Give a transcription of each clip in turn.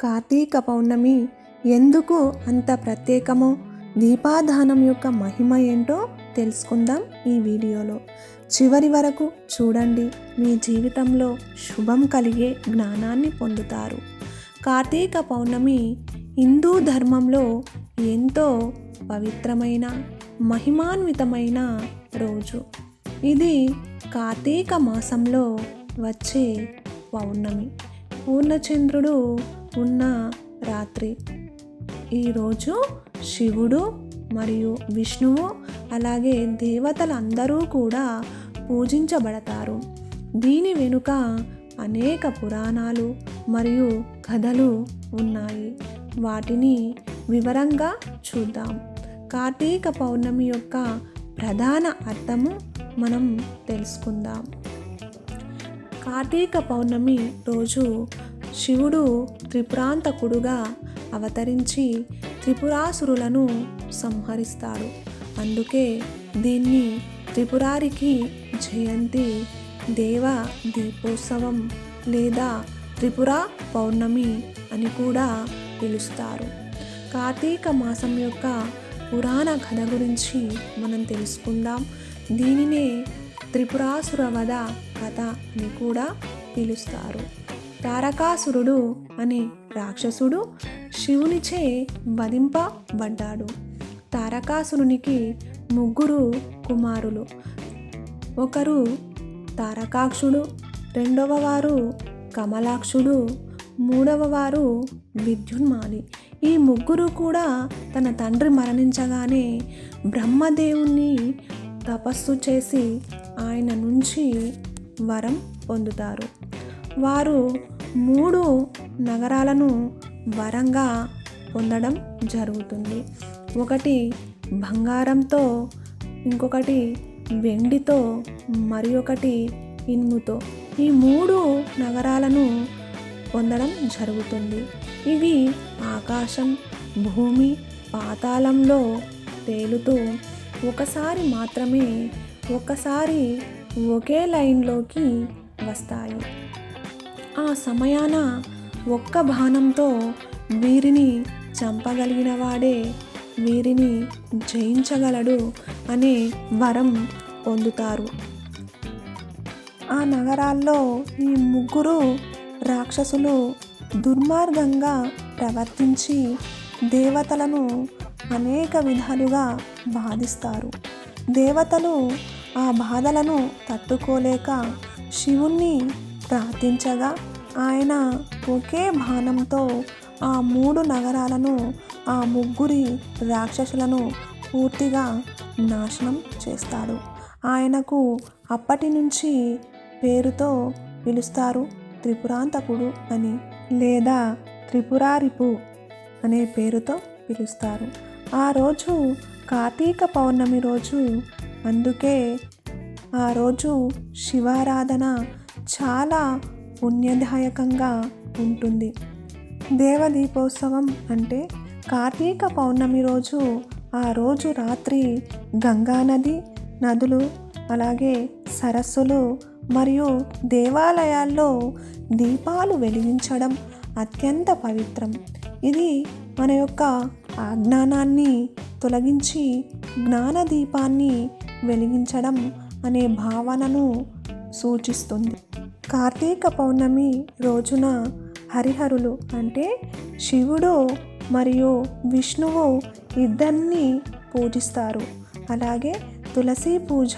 కార్తీక పౌర్ణమి ఎందుకు అంత ప్రత్యేకమో దీపాదానం యొక్క మహిమ ఏంటో తెలుసుకుందాం ఈ వీడియోలో. చివరి వరకు చూడండి మీ జీవితంలో శుభం కలిగే జ్ఞానాన్ని పొందుతారు. కార్తీక పౌర్ణమి హిందూ ధర్మంలో ఎంతో పవిత్రమైన మహిమాన్వితమైన రోజు. ఇది కార్తీక మాసంలో వచ్చే పౌర్ణమి. పూర్ణచంద్రుడు ఉన్న రాత్రి. ఈరోజు శివుడు మరియు విష్ణువు అలాగే దేవతలందరూ కూడా పూజించబడతారు. దీని వెనుక అనేక పురాణాలు మరియు కథలు ఉన్నాయి. వాటిని వివరంగా చూద్దాం. కార్తీక పౌర్ణమి యొక్క ప్రధాన అర్థము మనం తెలుసుకుందాం. కార్తీక పౌర్ణమి రోజు శివుడు త్రిపురాంతకుడుగా అవతరించి త్రిపురాసురులను సంహరిస్తాడు. అందుకే దీన్ని త్రిపురారికి జయంతి దేవ దీపోత్సవం లేదా త్రిపుర పౌర్ణమి అని కూడా పిలుస్తారు. కార్తీక మాసం యొక్క పురాణ కథ గురించి మనం తెలుసుకుందాం. దీనినే త్రిపురాసుర వధ కథ అని కూడా పిలుస్తారు. తారకాసురుడు అనే రాక్షసుడు శివునిచే వధింపబడ్డాడు. తారకాసురునికి ముగ్గురు కుమారులు. ఒకరు తారకాక్షుడు రెండవ వారు కమలాక్షుడు మూడవ వారు విద్యున్మాలి. ఈ ముగ్గురు కూడా తన తండ్రి మరణించగానే బ్రహ్మదేవుణ్ణి తపస్సు చేసి ఆయన నుంచి వరం పొందుతారు. వారు మూడు నగరాలను వరంగా పొందడం జరుగుతుంది. ఒకటి బంగారంతో ఇంకొకటి వెండితో మరి ఒకటి ఇనుముతో. ఈ మూడు నగరాలను పొందడం జరుగుతుంది. ఇవి ఆకాశం భూమి పాతాళంలో తేలుతూ ఒకసారి మాత్రమే ఒకసారి ఒకే లైన్లోకి వస్తాయి. ఆ సమయాన ఒక్క బాణంతో వీరిని చంపగలిగిన వాడే వీరిని జయించగలడు అనే వరం పొందుతారు. ఆ నగరాల్లో ఈ ముగ్గురు రాక్షసులు దుర్మార్గంగా ప్రవర్తించి దేవతలను అనేక విధాలుగా బాధిస్తారు. దేవతలు ఆ బాధలను తట్టుకోలేక శివుణ్ణి ప్రార్థించగా ఆయన ఒకే బాణంతో ఆ మూడు నగరాలను ఆ ముగ్గురి రాక్షసులను పూర్తిగా నాశనం చేస్తాడు. ఆయనకు అప్పటి నుంచి పేరుతో పిలుస్తారు త్రిపురాంతకుడు అని లేదా త్రిపురారిపు అనే పేరుతో పిలుస్తారు. ఆ రోజు కార్తీక పౌర్ణమి రోజు అందుకే ఆ రోజు శివారాధన చాలా పుణ్యదాయకంగా ఉంటుంది. దేవదీపోత్సవం అంటే కార్తీక పౌర్ణమి రోజు ఆ రోజు రాత్రి గంగానది నదులు అలాగే సరస్సులు మరియు దేవాలయాల్లో దీపాలు వెలిగించడం అత్యంత పవిత్రం. ఇది మన యొక్క అజ్ఞానాన్ని తొలగించి జ్ఞాన దీపాన్ని వెలిగించడం అనే భావనను సూచిస్తుంది. కార్తీక పౌర్ణమి రోజున హరిహరులు అంటే శివుడు మరియు విష్ణువు ఇద్దరిని పూజిస్తారు. అలాగే తులసి పూజ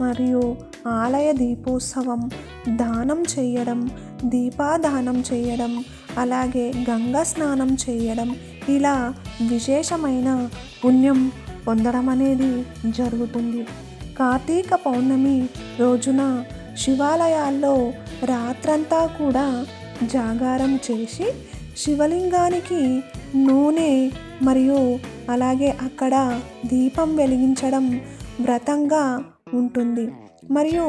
మరియు ఆలయ దీపోత్సవం దానం చేయడం దీపాదానం చేయడం అలాగే గంగా స్నానం చేయడం ఇలా విశేషమైన పుణ్యం పొందడం అనేది జరుగుతుంది. కార్తీక పౌర్ణమి రోజున శివాలయాల్లో రాత్రంతా కూడా జాగారం చేసి శివలింగానికి నూనె మరియు అలాగే అక్కడ దీపం వెలిగించడం వ్రతంగా ఉంటుంది. మరియు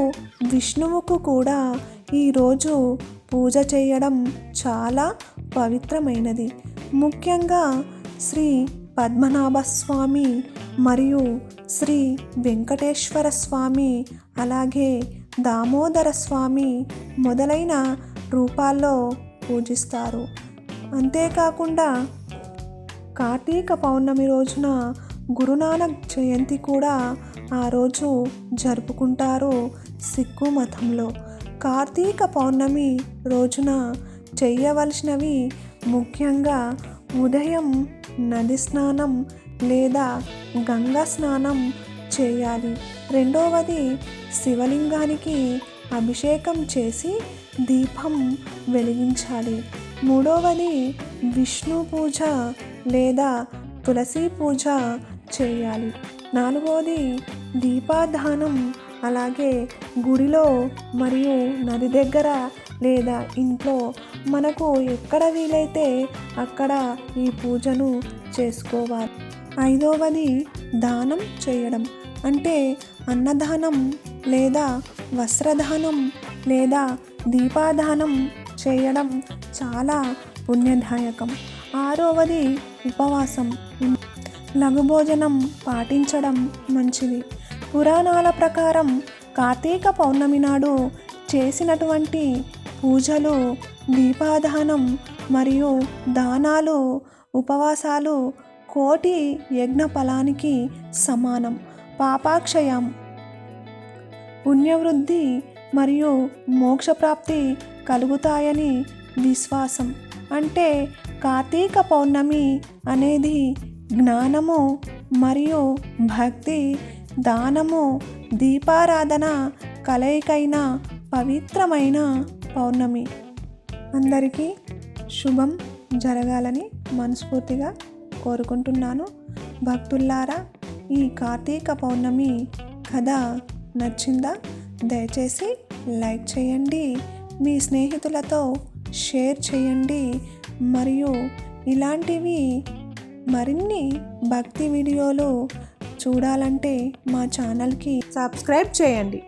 విష్ణువుకు కూడా ఈరోజు పూజ చేయడం చాలా పవిత్రమైనది. ముఖ్యంగా శ్రీ పద్మనాభ స్వామి మరియు శ్రీ వెంకటేశ్వర స్వామి అలాగే దామోదర స్వామి మొదలైన రూపాల్లో పూజిస్తారు. అంతేకాకుండా కార్తీక పౌర్ణమి రోజున గురునానక్ జయంతి కూడా ఆ రోజు జరుపుకుంటారు సిక్కు మతంలో. కార్తీక పౌర్ణమి రోజున చేయవలసినవి ముఖ్యంగా ఉదయం నది స్నానం లేదా గంగా స్నానం చేయాలి. రెండవది శివలింగానికి అభిషేకం చేసి దీపం వెలిగించాలి. మూడవది విష్ణు పూజ లేదా తులసి పూజ చేయాలి. నాలుగవది దీపాధానం అలాగే గుడిలో మరియు నది దగ్గర లేదా ఇంట్లో మనకు ఎక్కడ వీలైతే అక్కడ ఈ పూజను చేసుకోవాలి. ఐదవది దానం చేయడం. అంటే అన్నదానం లేదా వస్త్రదానం లేదా దీపాదానం చేయడం చాలా పుణ్యదాయకం. ఆరవది ఉపవాసం. లఘుభోజనం పాటించడం మంచిది. పురాణాల ప్రకారం కార్తీక పౌర్ణమి నాడు చేసినటువంటి పూజలు దీపాదానం మరియు దానాలు ఉపవాసాలు కోటి యజ్ఞ ఫలానికి సమానం. పాపాక్షయం. పుణ్యవృద్ధి మరియు మోక్షప్రాప్తి కలుగుతాయని విశ్వాసం. అంటే కార్తీక పౌర్ణమి అనేది జ్ఞానము మరియు భక్తి దానము దీపారాధన కలయికైన పవిత్రమైన పౌర్ణమి. అందరికీ శుభం జరగాలని మనస్ఫూర్తిగా కోరుకుంటున్నాను. భక్తుల్లారా ఈ కార్తీక పౌర్ణమి కథ నచ్చిందా? దయచేసి లైక్ చేయండి. మీ స్నేహితులతో షేర్ చేయండి. మరియు ఇలాంటివి మరిన్ని భక్తి వీడియోలు చూడాలంటే మా ఛానల్కి సబ్స్క్రైబ్ చేయండి.